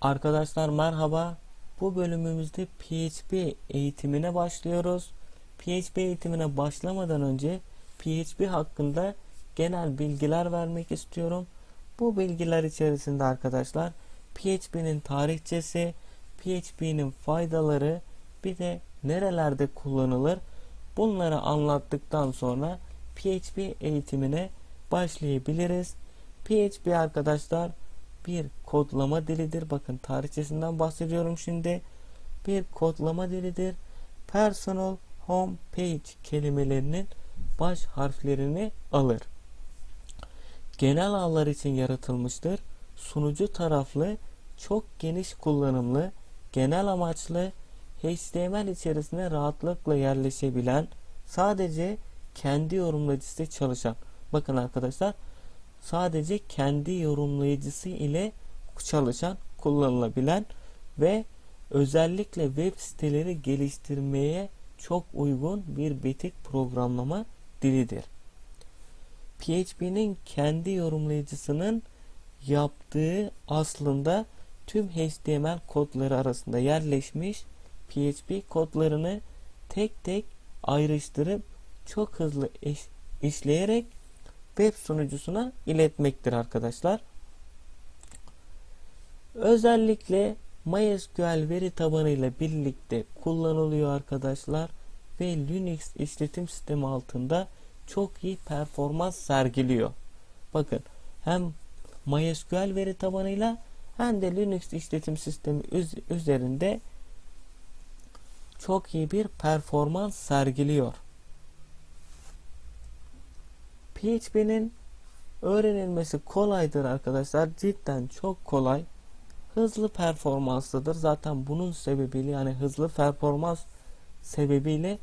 Arkadaşlar merhaba. Bu bölümümüzde PHP eğitimine başlıyoruz. PHP eğitimine başlamadan önce PHP hakkında genel bilgiler vermek istiyorum. Bu bilgiler içerisinde arkadaşlar PHP'nin tarihçesi, PHP'nin faydaları, bir de nerelerde kullanılır bunları anlattıktan sonra PHP eğitimine başlayabiliriz. PHP arkadaşlar bir kodlama dilidir. Bakın tarihçesinden bahsediyorum şimdi. Bir kodlama dilidir. Personal home page kelimelerinin baş harflerini alır. Genel ağlar için yaratılmıştır. Sunucu taraflı, çok geniş kullanımlı, genel amaçlı, HTML içerisine rahatlıkla yerleşebilen, sadece kendi yorumlayıcısı çalışan. Bakın arkadaşlar sadece kendi yorumlayıcısı ile çalışan, kullanılabilen ve özellikle web siteleri geliştirmeye çok uygun bir betik programlama dilidir. PHP'nin kendi yorumlayıcısının yaptığı aslında tüm HTML kodları arasında yerleşmiş PHP kodlarını tek tek ayrıştırıp çok hızlı iş, işleyerek web sunucusuna iletmektir arkadaşlar. Özellikle MySQL veri tabanı ile birlikte kullanılıyor arkadaşlar ve Linux işletim sistemi altında çok iyi performans sergiliyor. Bakın hem MySQL veri tabanıyla hem de Linux işletim sistemi üzerinde çok iyi bir performans sergiliyor. PHP'nin öğrenilmesi kolaydır arkadaşlar. Cidden çok kolay. Hızlı performanslıdır. Zaten bunun sebebiyle yani hızlı performans sebebiyle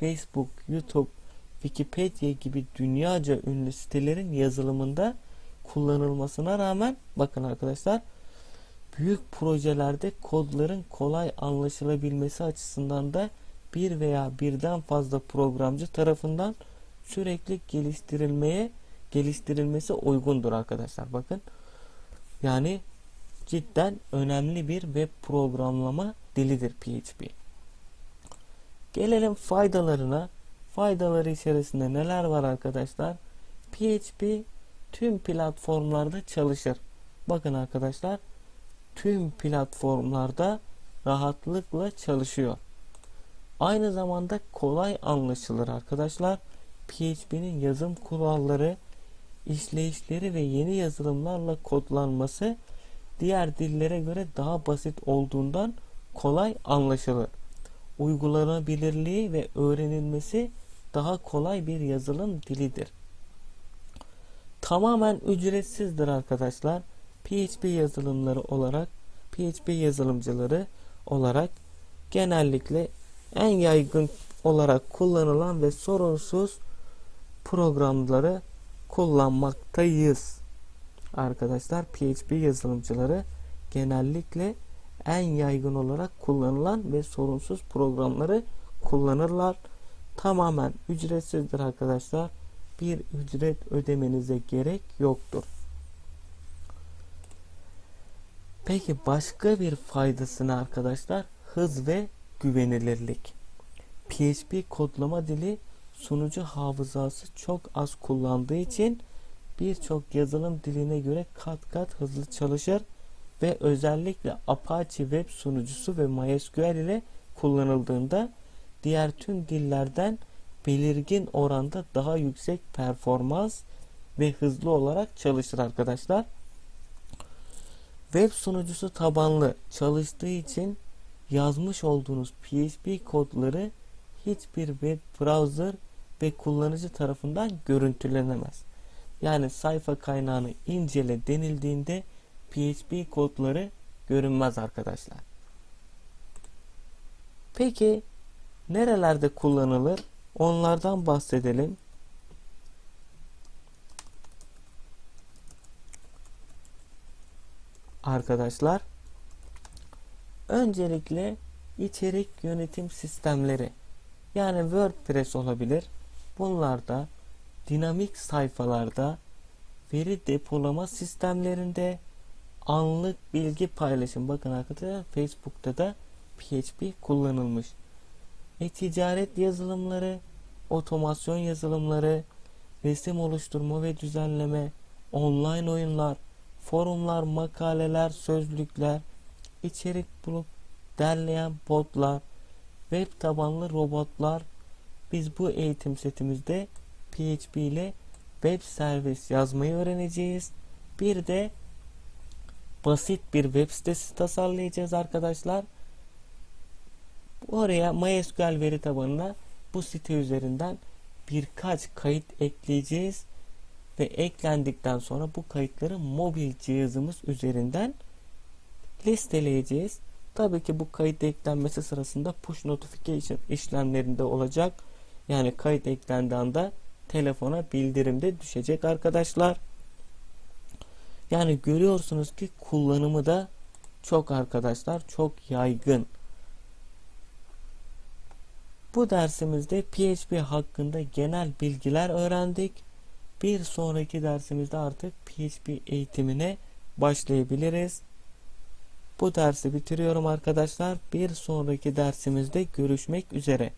Facebook, YouTube, Wikipedia gibi dünyaca ünlü sitelerin yazılımında kullanılmasına rağmen bakın arkadaşlar büyük projelerde kodların kolay anlaşılabilmesi açısından da bir veya birden fazla programcı tarafından sürekli geliştirilmeye geliştirilmesi uygundur arkadaşlar. Bakın yani cidden önemli bir web programlama dilidir PHP. Gelelim faydalarına. Faydaları içerisinde neler var arkadaşlar? PHP tüm platformlarda çalışır. Bakın arkadaşlar tüm platformlarda rahatlıkla çalışıyor. Aynı zamanda kolay anlaşılır arkadaşlar. PHP'nin yazım kuralları, işleyişleri ve yeni yazılımlarla kodlanması diğer dillere göre daha basit olduğundan kolay anlaşılır. Uygulanabilirliği ve öğrenilmesi daha kolay bir yazılım dilidir. Tamamen ücretsizdir arkadaşlar. PHP yazılımları olarak PHP yazılımcıları olarak genellikle en yaygın olarak kullanılan ve sorunsuz programları kullanmaktayız. Arkadaşlar PHP yazılımcıları genellikle en yaygın olarak kullanılan ve sorunsuz programları kullanırlar. Tamamen ücretsizdir arkadaşlar. Bir ücret ödemenize gerek yoktur. Peki başka bir faydasını arkadaşlar hız ve güvenilirlik. PHP kodlama dili sunucu hafızası çok az kullandığı için birçok yazılım diline göre kat kat hızlı çalışır ve özellikle Apache web sunucusu ve MySQL ile kullanıldığında diğer tüm dillerden belirgin oranda daha yüksek performans ve hızlı olarak çalışır arkadaşlar. Web sunucusu tabanlı çalıştığı için yazmış olduğunuz PHP kodları hiçbir web browser ve kullanıcı tarafından görüntülenemez. Yani sayfa kaynağını incele denildiğinde PHP kodları görünmez arkadaşlar. Peki nerelerde kullanılır? Onlardan bahsedelim. Arkadaşlar öncelikle içerik yönetim sistemleri yani WordPress olabilir. Bunlarda dinamik sayfalarda veri depolama sistemlerinde anlık bilgi paylaşım. Bakın arkadaşlar Facebook'ta da PHP kullanılmış. E-ticaret yazılımları, otomasyon yazılımları, resim oluşturma ve düzenleme, online oyunlar, forumlar, makaleler, sözlükler, içerik bulup derleyen botlar, web tabanlı robotlar. Biz bu eğitim setimizde PHP ile web servis yazmayı öğreneceğiz. Bir de basit bir web sitesi tasarlayacağız arkadaşlar. Oraya MySQL veri tabanına bu site üzerinden birkaç kayıt ekleyeceğiz ve eklendikten sonra bu kayıtları mobil cihazımız üzerinden listeleyeceğiz. Tabii ki bu kayıt eklenmesi sırasında push notification işlemlerinde olacak. Yani kayıt eklendiği anda telefona bildirimde düşecek arkadaşlar. Yani görüyorsunuz ki kullanımı da çok arkadaşlar çok yaygın. Bu dersimizde PHP hakkında genel bilgiler öğrendik. Bir sonraki dersimizde artık PHP eğitimine başlayabiliriz. Bu dersi bitiriyorum arkadaşlar. Bir sonraki dersimizde görüşmek üzere.